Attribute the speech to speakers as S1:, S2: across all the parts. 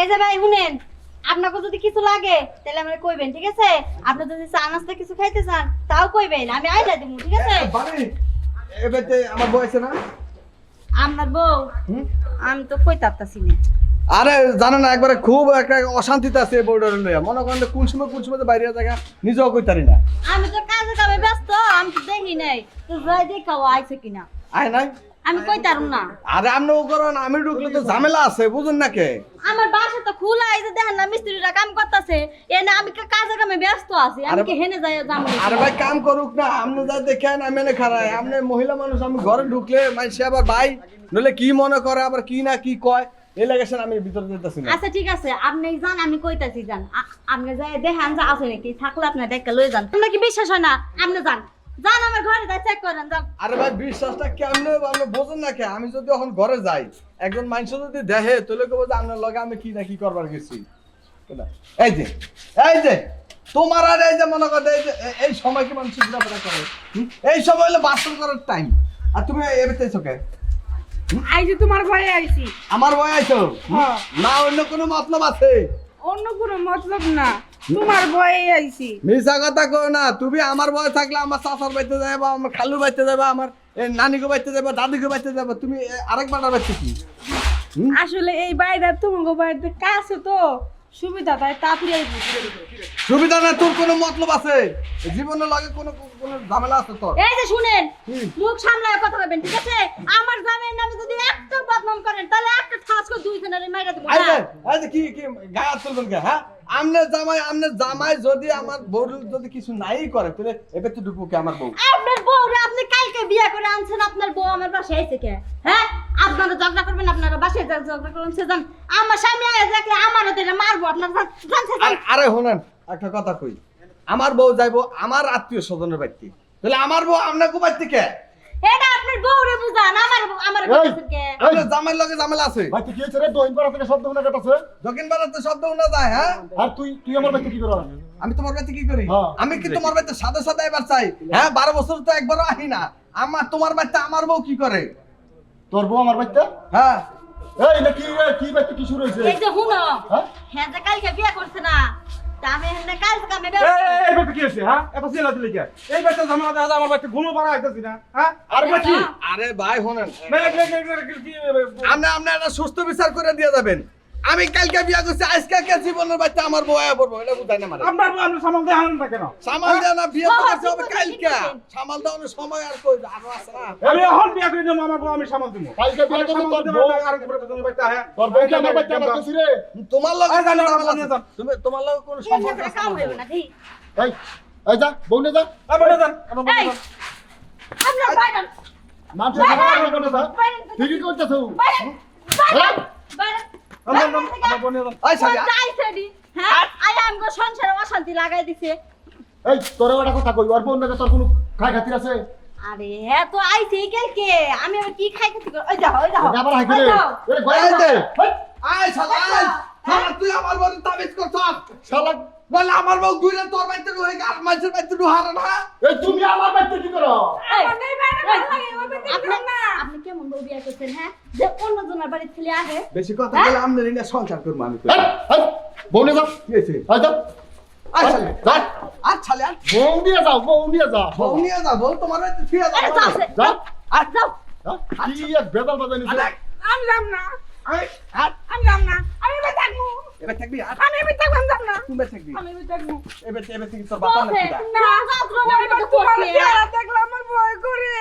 S1: এই যে ভাই শুনেন আপনাকে যদি কিছু লাগে তাহলে আমরা কইবেন ঠিক আছে? আপনি যদি চা নাস্তা কিছু খাইতে চান তাও কইবেন আমি আইডা দিব ঠিক আছে?
S2: এবারে আমার বয়সে না?
S1: আমার বউ? আমি তো কই তারতাছি না।
S2: আরে জানো না একবারে খুব একটা অশান্তিতে আছে এই বউটার লইয়া। মনে করেন কোন সময় কোন সময় বাইরে জায়গা নিজেও কইতারি না।
S1: আমি তো কাজে কামে ব্যস্ত আমি তো দেখি নাই। তো যাই দেখাও আইছে কিনা।
S2: আয় নাই?
S1: আমি কই তারুম না?
S2: আরে আপনি ও করেন আমি ঢুকলে তো ঝামেলা আছে বুঝুন না কে?
S1: আমার বাসা তো খোলা এই যে দেখেন না মিস্ত্রিরা কাম করতেছে। এনে আমি কা- কাজে কামে ব্যস্ত আছি আমি কি হেনে যাই যাব?
S2: আরে ভাই কাম করুক না আপনি যা দেখেন আমি এনে খারাই আপনি মহিলা মানুষ আমি ঘরে ঢুকলে মাইসে আবার ভাই নলে কি মনে করে আবার কি না কি কয়? এই লাগাছেন আমি ভিতরে যেতেছি না।
S1: আচ্ছা ঠিক আছে আপনি যান আমি কইতাছি যান। আপনি যাই দেখেন যা আছে নাকি থাকলে আপনি দেখে লই যান। আপনার কি বিশ্বাস হয় না? আপনি যান। যান আমার ঘরে যাই চেক করেন যান।
S2: আরে ভাই বিশ্বাসটা কেমনে আপনি বোঝেন না কে আমি যদি এখন ঘরে যাই একজন মানুষ যদি দেখে তাহলে কেবল যে আপনার লগে আমি কি না কি করবার গেছি। এই যে এই যে তোমার আর এই যে মনে করো এই যে এই সময় কি মানুষ ঘোরাফেরা করে? এই সময় হলো বাস্তব করার টাইম আর তুমি কে?
S3: আই যে তোমার ভয়ে আইছি।
S2: আমার বয় আইছো?
S3: হ্যাঁ।
S2: না অন্য কোনো মতলব আছে?
S3: অন্য কোনো মতলব না। তোমার ভয়ে আইছি।
S2: মিশা কথা কো না তুমি আমার বয় থাকলে আমার চাচার বাড়িতে যাবে আমার খালুর বাড়িতে যাবে আমার নানিকে বাড়িতে যাবে দাদিকে বাড়িতে যাবে তুমি আরেকবার কি?
S3: আসলে এই বাইরে তোমাকে বাড়িতে কাছে তো সুবিধা তাই তাড়াতাড়ি।
S2: সুবিধা না তোর কোনো মতলব আছে? জীবনের লগে কোনো কোনো ঝামেলা আছে তোর?
S1: এই যে শুনেন। মুখ সামলায় কথা বলবেন ঠিক আছে? আমার জামাইয়ের নামে যদি একটা বদনাম করেন তাহলে একটা ঠাস করে দুই জনের মাইরা দেবো
S2: আই যে? আই যে কি কি গায়ে হাত তুলবেন কে হ্যাঁ? আমনের জামাই আমনের জামাই যদি আমার বউ যদি কিছু নাই করে তাহলে এবার তো ঢুকবো কে আমার বউ?
S1: আপনার বউরে আপনি কালকে বিয়ে করে আনছেন আপনার বউ আমার বাসায় আইছে কে? হ্যাঁ? আপনারা ঝগড়া করবেন আপনারা বাসায় যা ঝগড়া করবেন আমার স্বামী আয়া দেখলে আমারও মারবো আপনার।
S2: আর- একটা কথা কই। আমার বউ যাইবো আমার আত্মীয় স্বজনের বাড়িতে। তাহলে আমার বউ আপনাকে বাড়িতে কে?
S1: এটা আপনার বউরে বুঝান আমার আমার
S4: এই!
S1: বলতেছেন কে
S2: আপনার জামাইয়ের লগে ঝামেলা আছে।
S4: ভাই তুই কি হয়েছে রে? দহিন পাড়া থেকে শব্দ শোনা গেছে
S2: দক্ষিণ ভারতে শব্দ শোনা যায় হ্যাঁ?
S4: আর তুই তুই আমার বাড়িতে কি করো?
S2: আমি তোমার বাড়িতে কি করি। আমি কি তোমার বাড়িতে সাদা সাদা এবার চাই? হ্যাঁ বারো বছর তো একবারও আহি না। আমার তোমার বাড়িতে আমার বউ কি করে?
S4: তোর বউ আমার বাড়িতে?
S2: হ্যাঁ।
S4: এই না কি রে? কি বাড়িতে কি শুরু হয়েছে?
S1: এই যে হুনো
S4: হ্যাঁ?
S1: হ্যাঁ যে কালকে বিয়ে করছে না তা আমি এখানে কামে
S5: এই, কি হ্যাঁ? এত কে? এই ঝামেলা দেখা আমার না, হ্যাঁ? আর
S2: ভাই আপনি একটা সুস্থ বিচার করে দিয়ে যাবেন আমি কালকে বিয়া করছি আজকে কে জীবনের বাড়িতে আমার বউ আয়া পড়ব এটা বুঝাই না মানে
S5: আপনার বউ আপনার সামাল দিয়ে না কেন?
S2: সামাল দেওয়া না বিয়ে তো
S1: হ্যাঁ,
S2: করতে হবে কালকে। সামাল দেওয়ানোর সময় আর কই আরও আছে না
S5: আমি এখন বিয়ে করে নিলাম, আমার বউ আমি সামাল দিব।
S4: কালকে বিয়ে
S5: সামাল
S4: তোর বউ
S5: আর একবার তোর বাড়িতে আহে।
S4: তোর বউ কি আমার বাড়িতে আমার কাছে রে
S2: তোমার লগে
S5: জানো? জানো।
S2: তুমি তোমার লগে কোনো সম্পর্ক আমার বউ?
S1: না
S4: এই এই যা বউ নে যা
S5: বলে দেন, আমার বলে
S1: এই
S5: দেন।
S1: আপনার বাইরেন
S4: মানুষ আমার বলে যা ঠিকই করতেছ
S1: বাইরেন সংসারে অশান্তি লাগাই দিছে।
S4: এই তোর একটা কথা কই ওর বউ তোর কোনো খাই খাতির আছে?
S1: আরে হ্যাঁ তো আইছে কালকে। আমি আবার কি খাই খাইতে ওই যাও ওই যাও।
S4: আবার হাই করে
S2: আয় শালা আয় শালা তুই আমার বউরে তাবিজ করছস।
S4: শালা
S2: বলে আমার বউ ঘুরে তোর বাড়িতে ঢুকে আর মানুষের বাড়িতে ঢুহারে না।
S4: এই তুমি আমার বাড়িতে কি করো?
S1: আপনি
S3: যাও না।
S1: আপনি কেমন বউ বিয়ে করছেন হ্যাঁ? যে অন্য জনের বাড়ি ছেলে আহে
S2: বেশি কথা বলে আমনের না সংসার করব আমি
S4: এই, এই, বউ নিয়ে যাও।
S2: কি হয়েছে?
S4: এই যাও।
S2: আয় শালি
S4: যা
S2: আর
S4: বউ নিয়ে যাও বউ নিয়ে যাও।
S2: বউ নিয়ে যা বউ তোমার বাড়িতে ফিরে যাও
S1: যাও।
S4: যাও।
S2: আর
S1: যাও।
S4: হ্যাঁ? কি এক বেদাল বাজাই
S3: আমি যাব না। আমি যাব না। আমি এবার থাকবি
S2: আর?
S3: আমি এবার থাকব আমি না।
S2: তুমি থাকবি?
S3: আমি এবার থাকব।
S2: এবার এবার থেকে তোর বাবা
S1: বসে।
S2: না
S3: না
S1: যাত্রা
S3: আমি এবার তোমার চেহারা দেখলে আমার ভয় করে।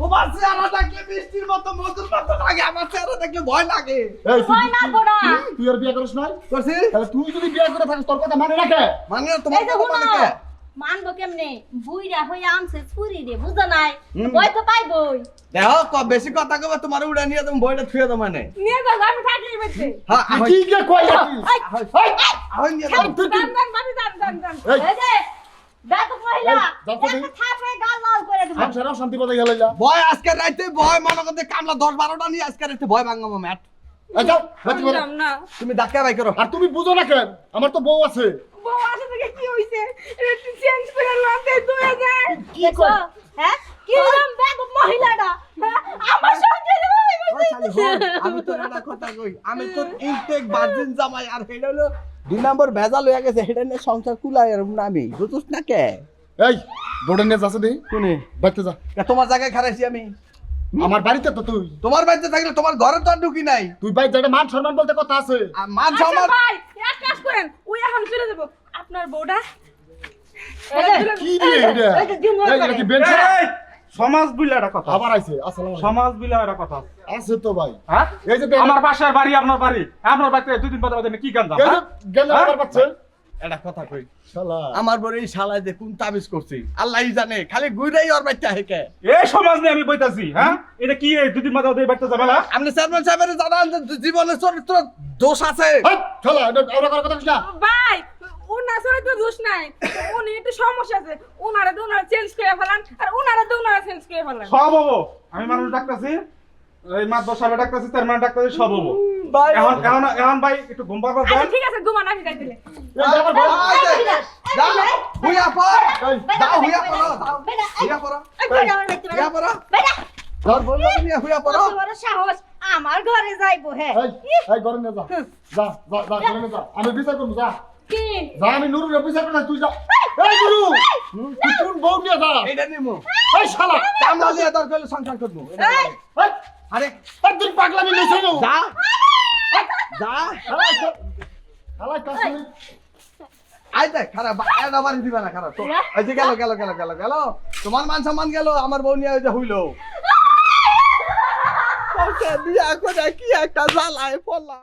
S2: তোমার চেহারা দেখলে মিষ্টির মতো মধুর মতো লাগে। আমার চেহারা দেখলে ভয় লাগে।
S4: এই তুই
S1: ভয় না।
S4: তুই আর বিয়ে করিস নাই?
S2: করছি
S4: তাহলে তুই যদি বিয়ে করে থাকিস তোর কথা মানে রাখে
S2: মানে তোমার কথা মানে
S1: মানবো কেমনে বুইরা হয়ে আমছে ছুরি রে বুঝো নাই। ভয় তো পাইবই
S2: দেখো ক- বেশি কথা কবে তোমার উড়া নিয়ে তুমি বইটা থুয়ে দাও মানে
S3: নিয়ে যাও আমি থাকি এবারে
S2: হ্যাঁ
S4: কি কে কই
S2: আহই আহই নিয়ে যাও
S4: তুই
S3: যান
S4: এই
S1: যে দেখো মহিলা
S4: এই, যাও তো
S1: একটা
S4: দেখি।
S1: থাপড়ে গাল লাল করে দেবো
S4: আমি শান্তি বাজাই গেল যা
S2: আজকে রাইতে ভয় মনে করতে কামলা দশ বারোটা নিয়ে আজকে রাইতে ভয় ভাঙাবো ম্যাট
S4: করো
S2: তুমি ডাক্কা বাই করো।
S4: আর তুমি বুঝো না কেন? আমার তো বউ আছে।
S3: বউ থেকে কি হইছে? একটু চেঞ্জ করে লতে
S4: কি কই
S1: হ্যাঁ? কি রকম বেদ মহিলাটা। হ্যাঁ? আমার সঙ্গে
S2: আমি তোর একটা কথা কই। আমি তোর ইনটেক ভার্জিন জামাই আর সেটা হলো দুই নম্বর ভেজাল হয়ে গেছে সেটা নিয়ে সংসার কুলাই আর আমি। বুঝছিস না কে?
S4: এই বোর্ডে নিয়ে যাচ্ছে দি
S2: শুনে
S4: বাড়িতে যা।
S2: তোমার জায়গায় খারাইছি আমি।
S4: আমার বাড়িতে তো তুই।
S2: তোমার বাড়িতে থাকলে তোমার ঘরে তো আর ঢুকি নাই।
S4: তুই বাড়িতে একটা মান সম্মান বলতে কথা আছে।
S2: মান
S3: আচ্ছা
S2: সম্মান
S3: ভাই এক কাজ করেন ওই এখন চলে যাব। আপনার বউটা
S4: কি রে এটা?
S1: এই যে দিন
S4: এই এটা কি বেঞ্চ?
S5: সমাজ বিলে কথা
S4: আবার আইছে আসসালামু আলাইকুম।
S5: সমাজ বিলে একটা কথা
S4: আছে। তো ভাই।
S5: হ্যাঁ?
S4: এই যে
S5: আমার বাসার বাড়ি আপনার বাড়ি। আপনার বাড়িতে দুই দিন বাদে বাদে কি গান
S4: এই যে গেল
S2: একটা কথা কই।
S4: শালা।
S2: আমার বড় এই শালায় যে কোন তাবিজ করছি আল্লাহই জানে খালি গুইরাই ওর বাচ্চা হেকে
S5: এই সমাজ নিয়ে আমি বইতাছি হ্যাঁ? এটা কি এই দুদিন বাদে বাদে বাড়িতে যাবে না
S2: আপনি চেয়ারম্যান সাহেবের জানান যে জীবনের চরিত্র দোষ আছে।
S4: এটা এটা কথা কইছ না
S3: ভাই ওনার তো দোষ নাই। উনি একটু সমস্যা আছে। ওনারা তো ওনারা চেঞ্জ করে ফেলান আর ওনারা তো ওনারা চেঞ্জ করে ফেলান।
S5: সব হব। আমি মানুষ ডাকতেছি এই মাত্র সাহেব ডাকতেছি তার মানে সব হব।
S2: ভাই
S5: এখন এখন এখন ভাই একটু ঘুম
S3: আচ্ছা
S5: দেন
S3: ঠিক আছে ঘুমান আমি যাই দিলে
S4: এই যে আমার বউ
S2: এই যে,
S1: এই যে,
S2: যাও,
S1: এই যে,
S2: হুইয়া পড়।
S1: বেটা,
S2: হুইয়া
S1: বেটা,
S2: পড়ো,
S1: বেটা,
S2: যাও।
S1: বেটা, এই,
S2: হুইয়া পড়ো।
S1: এই, বেটা, আমার বাড়িতে
S2: হুইয়া
S1: বেটা।
S2: পড়ো।
S1: বেটা,
S2: তোর নিয়ে হুইয়া পড়ো।
S1: বড় সাহস, আমার ঘরে যাইবো হ্যাঁ
S4: এই এই ঘরে নিয়ে যা যা যা যা ঘরে নিয়ে যা আমি বিচার করব যা
S3: কি
S4: যা আমি নুরুর বিচার করব তুই যা এই নুরু তুই কোন বউ নিয়ে যা
S2: এইটা নিমু।
S4: এই শালা
S2: কামলা দিয়ে তোর কইলে সংসার করব।
S1: এই,
S2: আরে,
S4: তুই পাগলামি লইছ না
S2: যা। যা।
S4: হালাই হালাই কাছে
S2: আই দেখ, খারাপ, এটা বাড়ি দিবে না, খারাপ। তো, এই যে গেল, গেল, গেল, গেল, গেল। তোমার মান সম্মান গেল আমার বউ নিয়ে ওই যে হইল বিয়া করে কি একটা জ্বালায় পড়লাম